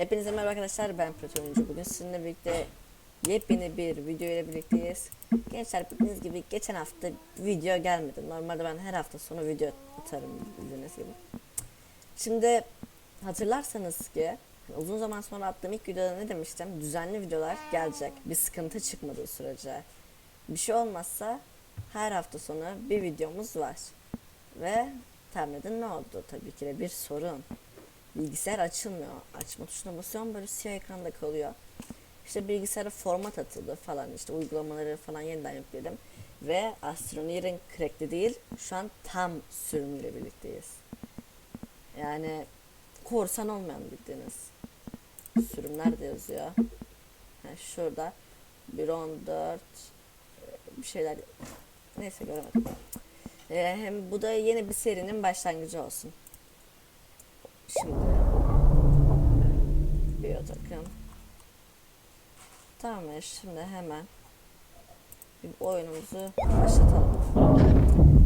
Hepinize merhaba arkadaşlar ben Platon Oyuncu. Bugün sizinle birlikte yepyeni bir video ile birlikteyiz. Gençler bildiğiniz gibi geçen hafta video gelmedi. Normalde ben her hafta sonu video atarım bildiğiniz gibi. Şimdi hatırlarsanız ki uzun zaman sonra attığım ilk videoda ne demiştim? Düzenli videolar gelecek. Bir sıkıntı çıkmadığı sürece. Bir şey olmazsa her hafta sonu bir videomuz var. Ve tahmin ne oldu? Tabii ki de bir sorun. Bilgisayar açılmıyor. Açma tuşuna basıyorum böyle siyah ekranda kalıyor. İşte bilgisayara format atıldı falan işte uygulamaları falan yeniden yükledim. Ve Astroneer'in crackli değil şu an tam sürümüyle birlikteyiz. Yani korsan olmayan bildiğiniz sürümler de yazıyor. Yani şurada 1.14 bir şeyler neyse göremedim. Ee, hem bu da yeni bir serinin başlangıcı olsun. Şimdi bir takım. Tamam ya, şimdi hemen bir oyunumuzu başlatalım.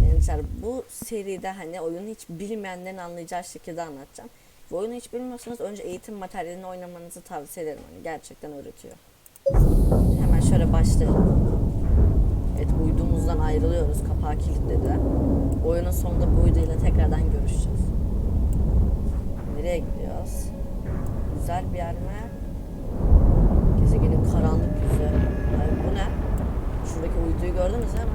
Gençler bu seride hani oyunu hiç bilmeyenlerin anlayacağı şekilde anlatacağım. Bu oyunu hiç bilmiyorsanız önce eğitim materyalini oynamanızı tavsiye ederim. Hani gerçekten öğretiyor. Hemen şöyle başlayalım. Evet uydumuzdan ayrılıyoruz. Kapağı kilitledi. Oyunun sonunda bu uyduyla tekrardan görüşeceğiz. Nereye gidiyoruz? Güzel bir yer mi? Gezegenin karanlık yüzü. Ay bu ne? Şuradaki uyduyu gördünüz değil mi?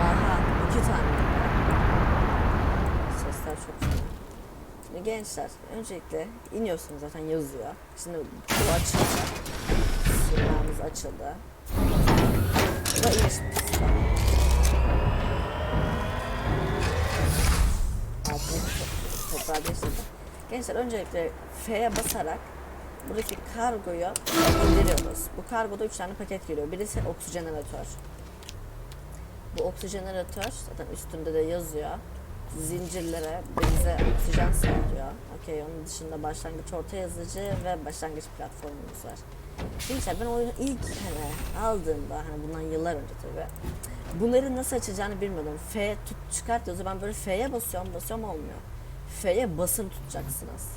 Aha iki tane. Sesler çok fena. Şimdi gençler öncelikle iniyorsunuz zaten yazıyor. Şimdi bu açılacak. Silahımız açıldı. Bu da iniş. Altını toprağa değiştirdim. Gençler öncelikle F'ye basarak buradaki kargoyu indiriyoruz. Bu kargoda 3 tane paket geliyor. Birisi oksijeneratör. Bu oksijeneratör zaten üstünde de yazıyor. Zincirlere bize oksijen sağlıyor. Okey onun dışında başlangıç orta yazıcı ve başlangıç platformumuz var. Gençler ben oyunu ilk hani aldığımda hani bundan yıllar önce tabii bunları nasıl açacağını bilmiyordum. F tut çıkart yazıyor. Ben böyle F'ye basıyorum basıyorum olmuyor. F'ye basılı tutacaksınız.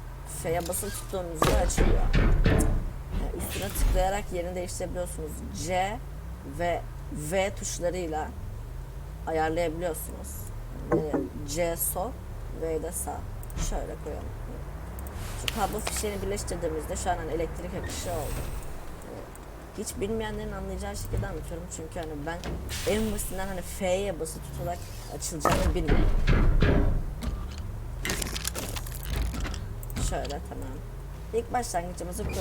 F'ye basılı tuttuğunuzda açılıyor. Yani üstüne tıklayarak yerini değiştirebiliyorsunuz. C ve V tuşlarıyla ayarlayabiliyorsunuz. C sol, V de sağ. Şöyle koyalım. Şu kablo fişeğini birleştirdiğimizde şu an hani elektrik akışı oldu. Yani hiç bilmeyenlerin anlayacağı şekilde anlatıyorum çünkü hani ben en basitinden hani F'ye basılı tutarak açılacağını bilmiyorum. Şöyle tamam. İlk başlangıcımızı kurduk.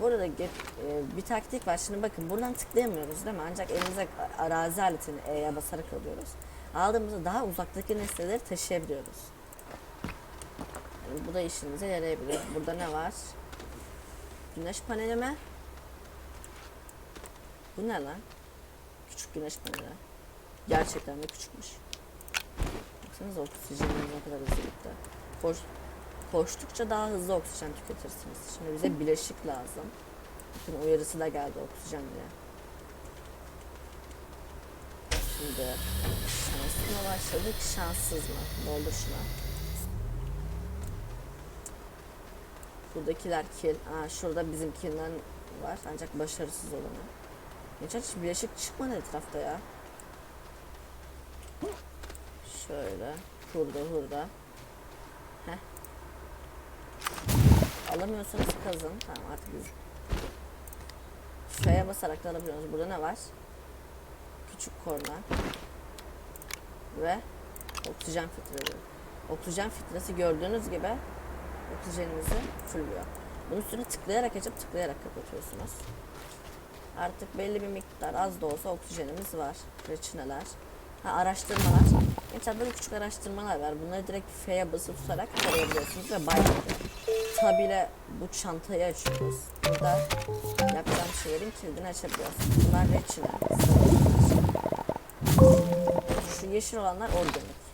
Burada ge- e, bir taktik var. Şimdi bakın buradan tıklayamıyoruz değil mi? Ancak elimize arazi aletini E'ye basarak alıyoruz. Aldığımızda daha uzaktaki nesneleri taşıyabiliyoruz. Yani bu da işinize yarayabilir. Burada ne var? Güneş paneli mi? Bu ne lan? Küçük güneş paneli. Gerçekten de küçükmüş. Baksanıza oksijenimiz ne kadar hızlı gitti. Koş, koştukça daha hızlı oksijen tüketirsiniz. Şimdi bize bileşik lazım. Bakın uyarısı da geldi oksijen diye. Şimdi şanslı mı başladık, şanssız mı? Doldur şuna. Buradakiler kill. Aa, şurada bizimkinden var ancak başarısız olanı. Geçen hiç bileşik çıkmadı etrafta ya. Şöyle. Hurda hurda. Heh. Alamıyorsanız kazın. Tamam artık biz F'ye basarak da alabiliyoruz. Burada ne var? Küçük korna. Ve oksijen filtreleri. Oksijen filtresi gördüğünüz gibi oksijeninizi fullüyor. Bunun üstüne tıklayarak açıp tıklayarak kapatıyorsunuz. Artık belli bir miktar az da olsa oksijenimiz var. Reçineler. Ha, araştırmalar. Böyle küçük araştırmalar var. Bunları direkt F'ye basıp tutarak tarayabiliyorsunuz ve başlıyor. Tabiyle bu çantayı açıyoruz. Burada yapacağım şeylerin kilidini açabiliyorsunuz. Bunlar reçine. Şu yeşil olanlar organik.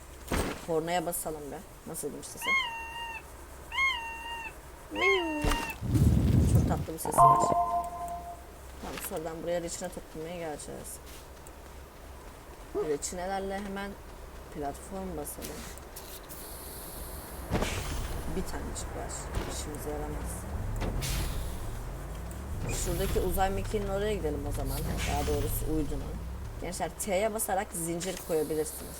Kornaya basalım be. Nasıl demiş sesi? Çok tatlı bir sesi var. Tamam sonradan buraya reçine toplamaya geleceğiz. Reçinelerle hemen platform basalım. bir tanecik var. İşimize yaramaz. Şuradaki uzay mekiğinin oraya gidelim o zaman. Daha doğrusu uydunun. Gençler T'ye basarak zincir koyabilirsiniz.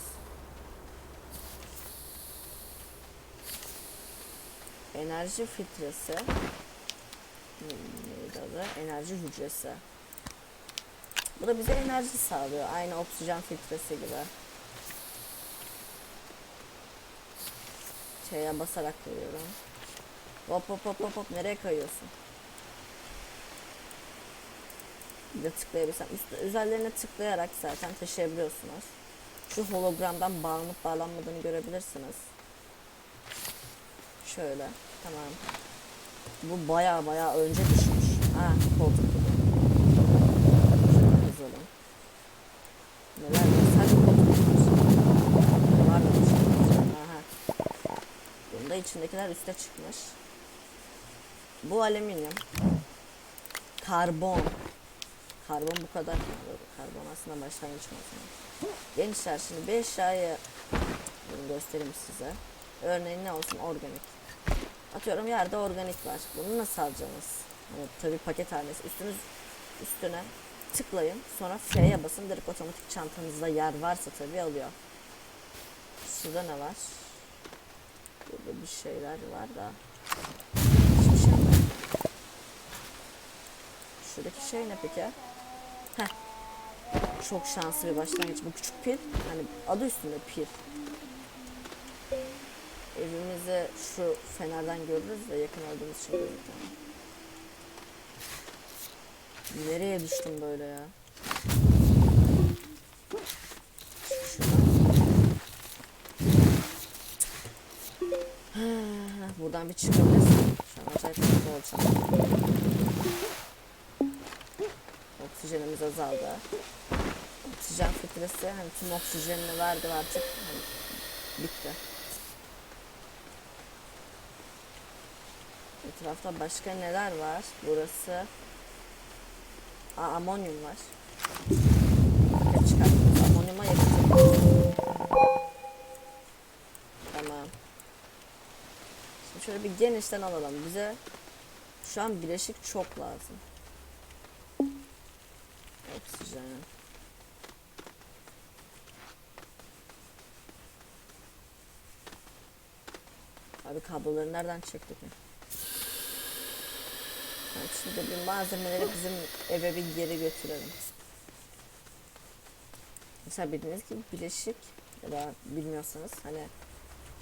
Enerji filtresi. Hmm, Neydi adı? Enerji hücresi. Bu da bize enerji sağlıyor. Aynı oksijen filtresi gibi. T'ye basarak koyuyorum. Hop hop hop hop hop nereye kayıyorsun? Bir de tıklayabilsem. Üst, üzerlerine tıklayarak zaten taşıyabiliyorsunuz. Şu hologramdan bağlanıp bağlanmadığını görebilirsiniz. Şöyle. Tamam. Bu baya baya önce düşmüş. Ha koltuk gibi. Şöyle yazalım. Neler var? Sadece koltuk düşmüş. Var mı? Aha. Bunda içindekiler üste çıkmış. Bu alüminyum. Karbon. Karbon bu kadar. Karbon aslında başlangıç malzeme. Gençler şimdi bir eşyayı bunu göstereyim size. Örneğin ne olsun organik. Atıyorum yerde organik var. Bunu nasıl alacaksınız? Yani tabii paket halinde. Üstünüz üstüne tıklayın. Sonra F'ye basın. Direkt otomatik çantanızda yer varsa tabii alıyor. Şurada ne var? Burada bir şeyler var da. Şey. Şuradaki şey ne peki? Heh. Çok şanslı bir başlangıç. Bu küçük pil. Hani adı üstünde pil. Evimizi şu fenerden görürüz de yakın olduğumuz için gözüküyor. Nereye düştüm böyle ya? Şuradan. Buradan bir çıkabilirsin. Şu an acayip mutlu olacağım. Oksijenimiz azaldı. Oksijen filtresi hani tüm oksijenini verdi artık. Hani bitti. Etrafta başka neler var? Burası Aa, amonyum var. Paket çıkarttınız. Amonyuma yakıtı. Tamam. Şimdi şöyle bir genişten alalım. Bize şu an bileşik çok lazım. Oksijen. Abi kabloları nereden çektik ya? Yani şimdi bir malzemeleri bizim eve bir geri götürelim. Mesela bildiğiniz gibi bileşik ya da bilmiyorsanız hani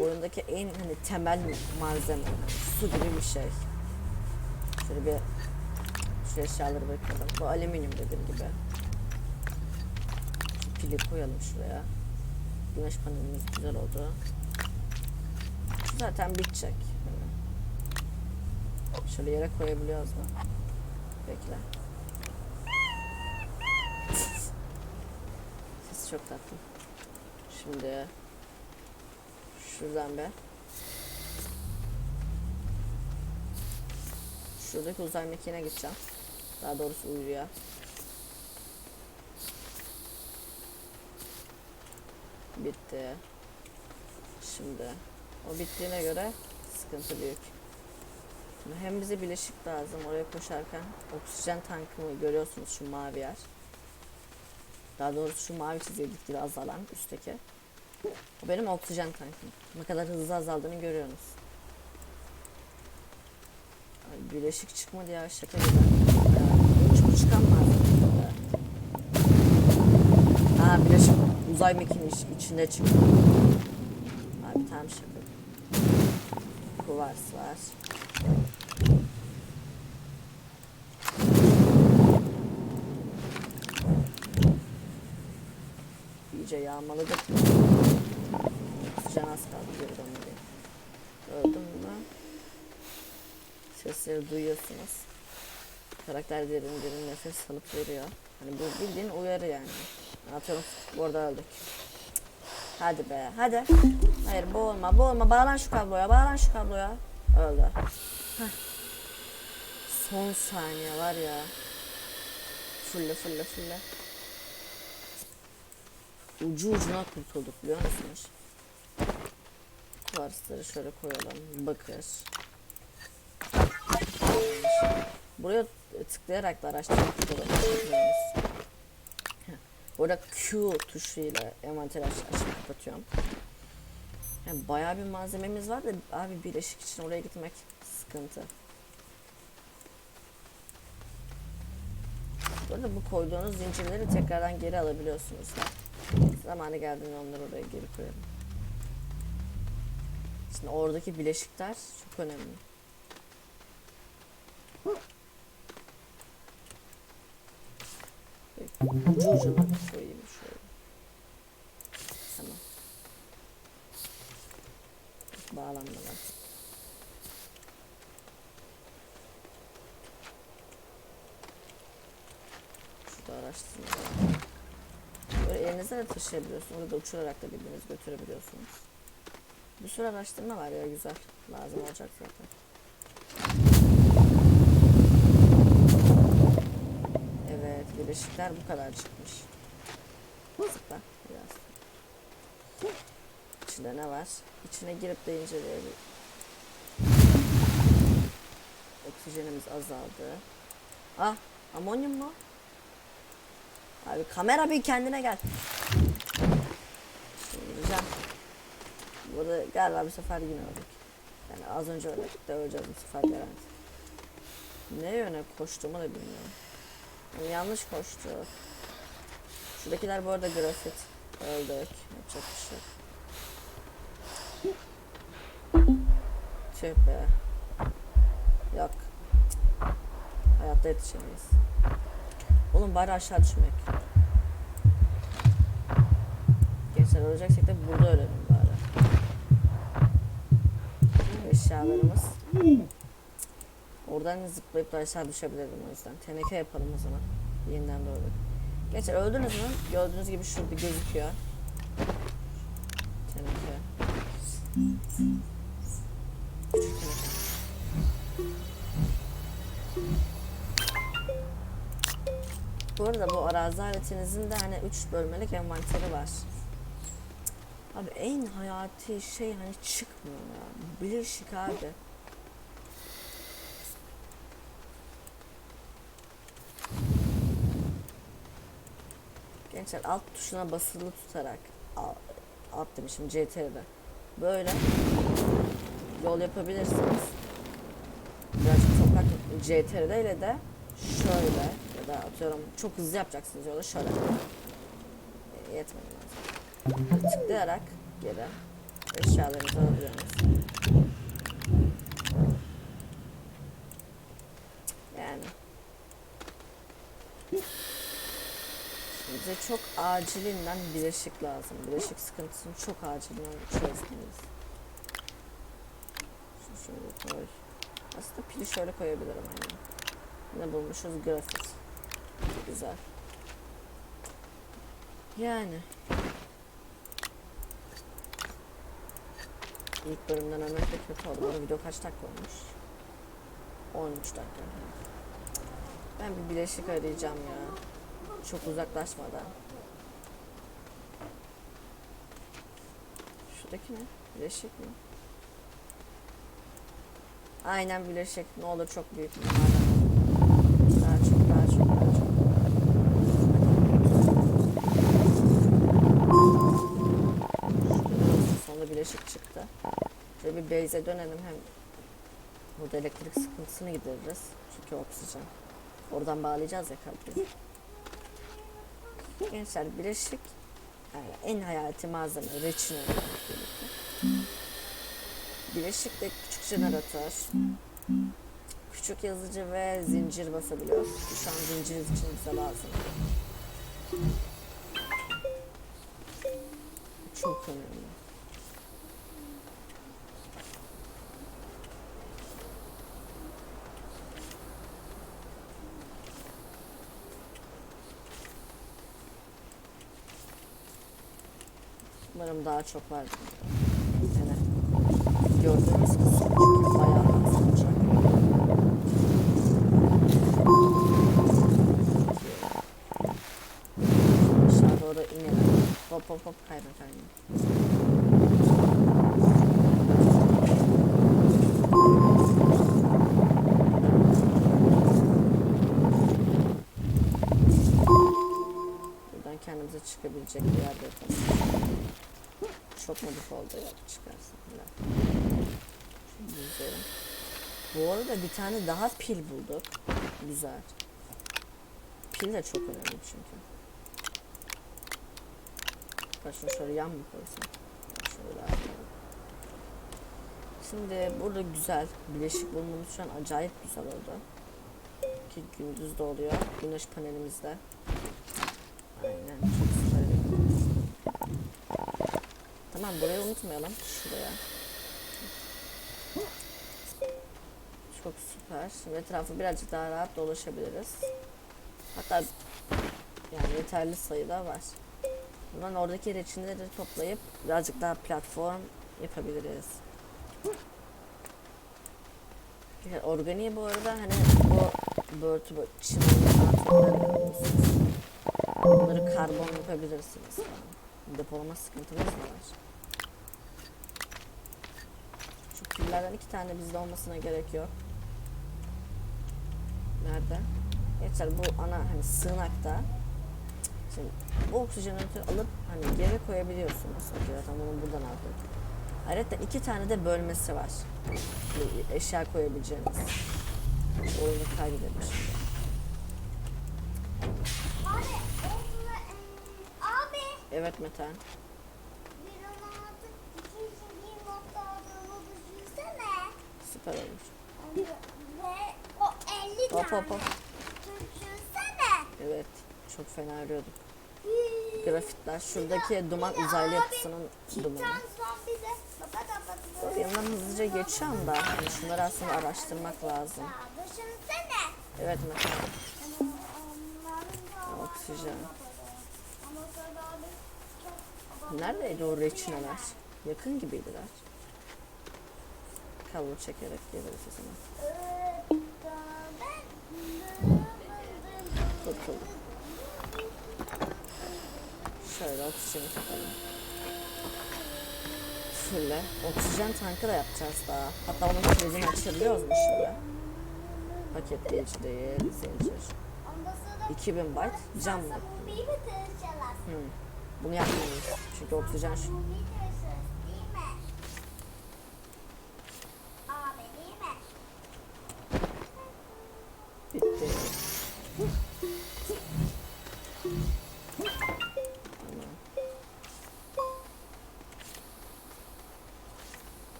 oyundaki en hani temel malzeme su gibi bir şey. Şöyle bir şu eşyaları bakalım. Bu alüminyum dediğim gibi. Şu pili koyalım şuraya. Güneş panelimiz güzel oldu. Şu zaten bitecek. Şöyle yere koyabiliyoruz mu? Bekle. Ses çok tatlı. Şimdi şuradan be. Şuradaki uzay mekiğine gideceğim. Daha doğrusu uyuya. Bitti. Şimdi o bittiğine göre sıkıntı büyük. Şimdi hem bize bileşik lazım oraya koşarken oksijen tankımı görüyorsunuz şu mavi yer. Daha doğrusu şu mavi çizgi gitgide azalan üstteki. O benim oksijen tankım. Ne kadar hızlı azaldığını görüyorsunuz. Ay, bileşik çıkmadı ya şaka gibi. Bu çıkan malzeme. Ha bileşik uzay mekiğinin iç- içinde çıktı. Abi tamam şaka. Kuvars var. İyice yağmaladık. Oksijen az kaldı dönmeye. Öldüm mü? Sesleri duyuyorsunuz. Karakter derin derin nefes alıp veriyor. Hani bu bildiğin uyarı yani. Atıyorum orada öldük. Hadi be hadi. Hayır boğulma boğulma bağlan şu kabloya bağlan şu kabloya. Öldü. Heh. Son saniye var ya. Fulle fulle fulle. Ucu ucuna kurtulduk biliyor musunuz? Kuvarsları şöyle koyalım. Bakır. Buraya tıklayarak da araştırmak kullanabilirsiniz. Burada Q tuşuyla envanteri aç açıp kapatıyorum. Yani bayağı bir malzememiz var da abi bileşik için oraya gitmek sıkıntı. Burada bu koyduğunuz zincirleri tekrardan geri alabiliyorsunuz. Zamanı geldiğinde onları oraya geri koyalım. Şimdi oradaki bileşikler çok önemli. Ucu ucuna koyayım şöyle. Tamam. Bağlanmalar. Şurada araştırma. Böyle elinizde de taşıyabiliyorsunuz. Burada uçurarak da birbirinizi götürebiliyorsunuz. Bir sürü araştırma var ya güzel. Lazım olacak zaten. Evet, birleşikler bu kadar çıkmış. Zıpla biraz. İçinde ne var? İçine girip de inceleyelim. Oksijenimiz azaldı. Ah, amonyum mu? Abi kamera bir kendine gel. Şimdi gireceğim. Burada galiba bu sefer yine öldük. Yani az önce öldük de öleceğiz bu sefer garanti. Ne yöne koştuğumu da bilmiyorum. Yani yanlış koştu. Şuradakiler bu arada grafit. Öldük. Yapacak bir şey. Tüh be. Yok. Hayatta yetişemeyiz. Oğlum bari aşağı düşmek. Gençler öleceksek de burada ölelim Eşyalarımız. Oradan zıplayıp aşağı düşebilirdim o yüzden. Teneke yapalım o zaman. Yeniden doğru. Gençler öldünüz mü? Gördüğünüz gibi şurada gözüküyor. Teneke. Teneke. Bu arada bu arazi aletinizin de hani 3 bölmelik envanteri var. Abi en hayati şey hani çıkmıyor ya. Bileşik abi. Gençler alt tuşuna basılı tutarak al- alt demişim CTR'de böyle yol yapabilirsiniz. Birazcık toprak CTR'de ile de şöyle ya da atıyorum çok hızlı yapacaksınız yolu şöyle. Yetmedi. Tıklayarak geri eşyalarınızı alabiliyorsunuz. Yani bize çok acilinden bileşik lazım. Bileşik sıkıntısını çok acilen çözmeliyiz. Şunu şöyle koy. Aslında pili şöyle koyabilirim aynen. Ne bulmuşuz? Grafit. Güzel. Yani. İlk bölümden de kötü oldu. Bu video kaç dakika olmuş? 13 dakika. Ben bir bileşik arayacağım ya. Çok uzaklaşmadan. Şuradaki ne? Bileşik mi? Aynen bileşik. Ne olur çok büyük. Daha base'e dönelim hem burada elektrik sıkıntısını gideririz. Çünkü oksijen. Oradan bağlayacağız ya kabloyu. Gençler bileşik yani en hayati malzeme reçine ile birlikte. Bileşik de küçük jeneratör. Küçük yazıcı ve zincir basabiliyor. Şu an zincir için bize lazım. Çok önemli. sanırım daha çok var. Yani gördüğünüz kısım bayağı kısalacak. Aşağı doğru inelim. Hop hop hop kaybeder kendimize çıkabilecek bir yerde yapalım. Çok mu oldu ya çıkarsın. Yüzelim. Bu arada bir tane daha pil bulduk. Güzel. Pil de çok önemli çünkü. Bak şunu şöyle yan mı koysam? Şöyle. Şimdi burada güzel bileşik bulmamız şu an acayip güzel oldu. Ki gündüz de oluyor. Güneş panelimizde. Tamam burayı unutmayalım. Şuraya. Çok süper. Şimdi etrafı birazcık daha rahat dolaşabiliriz. Hatta yani yeterli sayıda var. Buradan oradaki reçinleri toplayıp birazcık daha platform yapabiliriz. Yani organiği bu arada hani bu börtü toplayabilirsiniz. Bunları karbon yapabilirsiniz. Depolama sıkıntınız mı var? Pillerden iki tane bizde olmasına gerek yok. Nerede? Gençler bu ana hani sığınakta Şimdi bu oksijenatörü alıp hani geri koyabiliyorsunuz. Zaten bunu buradan aldık. Ayrıca iki tane de bölmesi var. Bir Eşya koyabileceğiniz. Oyunu kaydedelim şimdi. Abi. Evet Metan. Süper. Ve o elli Hop tane. hop hop. Evet. Çok fena arıyorduk. Hii. Grafitler. Şuradaki duman uzaylı yapısının dumanı. Böyle yanından hızlıca geçiyorum da hani şunları aslında araştırmak lazım. Evet da Oksijen. Neredeydi o reçineler? Yakın gibiydiler. Kablo çekerek o zaman. Kurtulduk. Şöyle oksijeni takalım. Fulle. Oksijen tankı da yapacağız daha. Hatta onun kilidini açabiliyoruz mu şimdi? Paketleyici değil, zincir. 2000 byte cam mı? Hmm. Bunu yapmalıyız. Çünkü oksijen şu.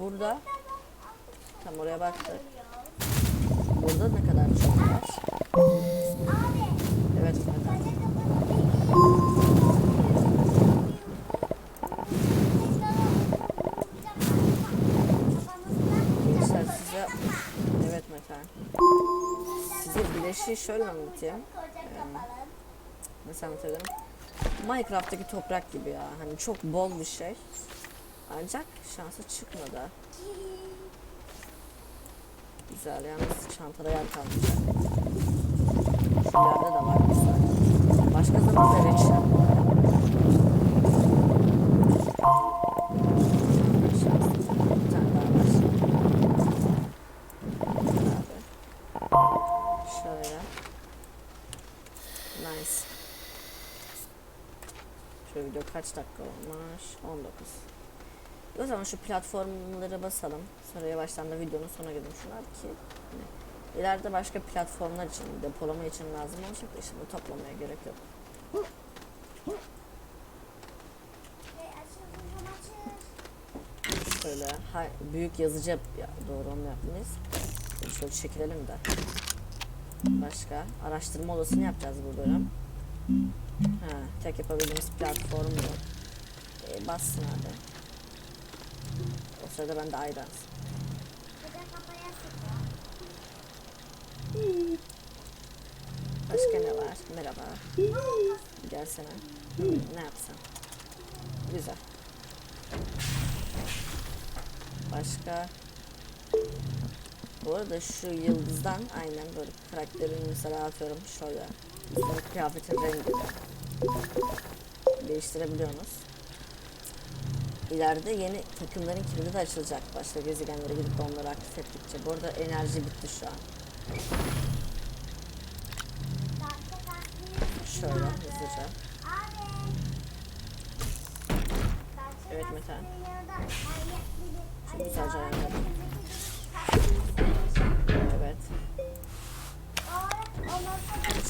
Burada tam oraya baktık. Burada ne kadar çok var? Evet neden? Gençler size evet Mekan. Size bileşiği şöyle anlatayım. Nasıl anlatabilirim? Minecraft'taki toprak gibi ya. Hani çok bol bir şey. Ancak şansı çıkmadı. Güzel yalnız çantada yer kalmayacak. Şuralarda da var güzel. Başka zaman. Abi. Şöyle. Nice. Şöyle video kaç dakika olmuş? 19. O zaman şu platformlara basalım. Sonra yavaştan da videonun sonuna gidelim. Şunlar ki hani, ileride başka platformlar için, depolama için lazım olacak da şimdi toplamaya gerek yok. Şöyle ha- büyük yazıcı ya, doğru onu yapmayız. Şöyle çekilelim de. Başka araştırma odasını yapacağız bu bölüm. Ha, tek yapabildiğimiz platform bu. E, bassın abi. O sırada ben de ayran. Başka ne var? Merhaba. Gelsene. Ne yapsam? Güzel. Başka? Bu arada şu yıldızdan aynen böyle karakterin mesela atıyorum şöyle. Üstüne kıyafetin rengini değiştirebiliyorsunuz. İleride yeni takımların kilidi de açılacak. Başka gezegenlere gidip de onları aktif ettikçe. Bu arada enerji bitti şu an. Şöyle hızlıca. Evet Mete. Çok güzelce ayarladım. Evet.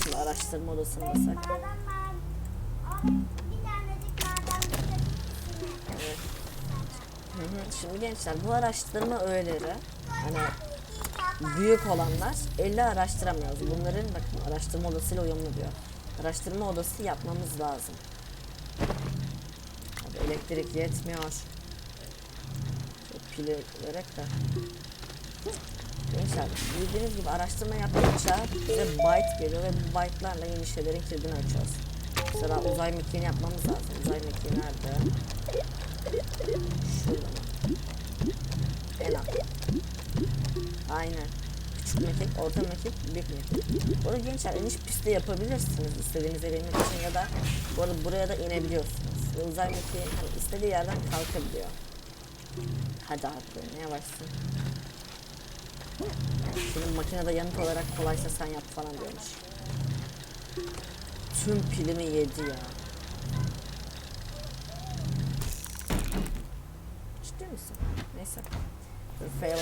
Şimdi araştırma odasındaysak. Evet. Şimdi gençler bu araştırma öğeleri hani büyük olanlar 50 araştıramıyoruz. Bunların bakın araştırma odasıyla uyumlu diyor. Araştırma odası yapmamız lazım. Abi elektrik yetmiyor. Şu pili vererek de. Gençler bildiğiniz gibi araştırma yaptıkça bize byte geliyor ve bu byte'larla yeni şeylerin kilidini açıyoruz. Mesela uzay mekiğini yapmamız lazım. Uzay mekiği nerede? Alt. Aynen. Küçük mekik, orta mekik, büyük mekik. Bu arada gençler iniş pisti yapabilirsiniz istediğiniz inmek için ya da bu arada buraya da inebiliyorsunuz. Uzay mekiği hani istediği yerden kalkabiliyor. Hadi abi ne yavaşsın. Senin makinede yanıt olarak kolaysa sen yap falan diyormuş. Tüm pilimi yedi ya. Neyse. Dur F'ye.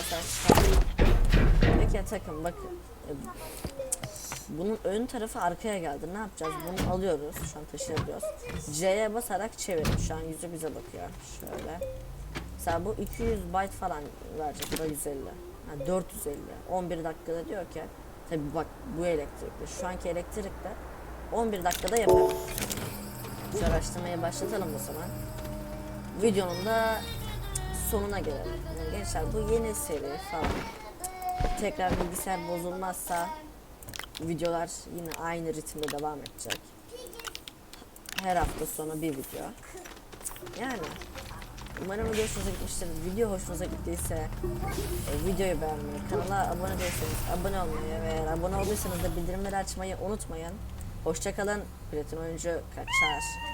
Peki takım bakın. E, Bunun ön tarafı arkaya geldi. Ne yapacağız? Bunu alıyoruz. Şu an taşıyabiliyoruz. C'ye basarak çevirin. Şu an yüzü bize bakıyor. Şöyle. Mesela bu 200 byte falan verecek. Bu da 150. Ha, 450. 11 dakikada diyor ki tabi bak bu elektrikli. Şu anki elektrikle 11 dakikada yapıyor. Şu araştırmayı başlatalım o zaman. Videonun da sonuna gelelim. Yani gençler bu yeni seri falan. Tekrar bilgisayar bozulmazsa videolar yine aynı ritimde devam edecek. Her hafta sonu bir video. Yani umarım video hoşunuza gitmiştir. Video hoşunuza gittiyse e, videoyu beğenmeyi, kanala abone değilseniz abone olmayı ve eğer abone olduysanız da bildirimleri açmayı unutmayın. Hoşçakalın. Platin oyuncu kaçar.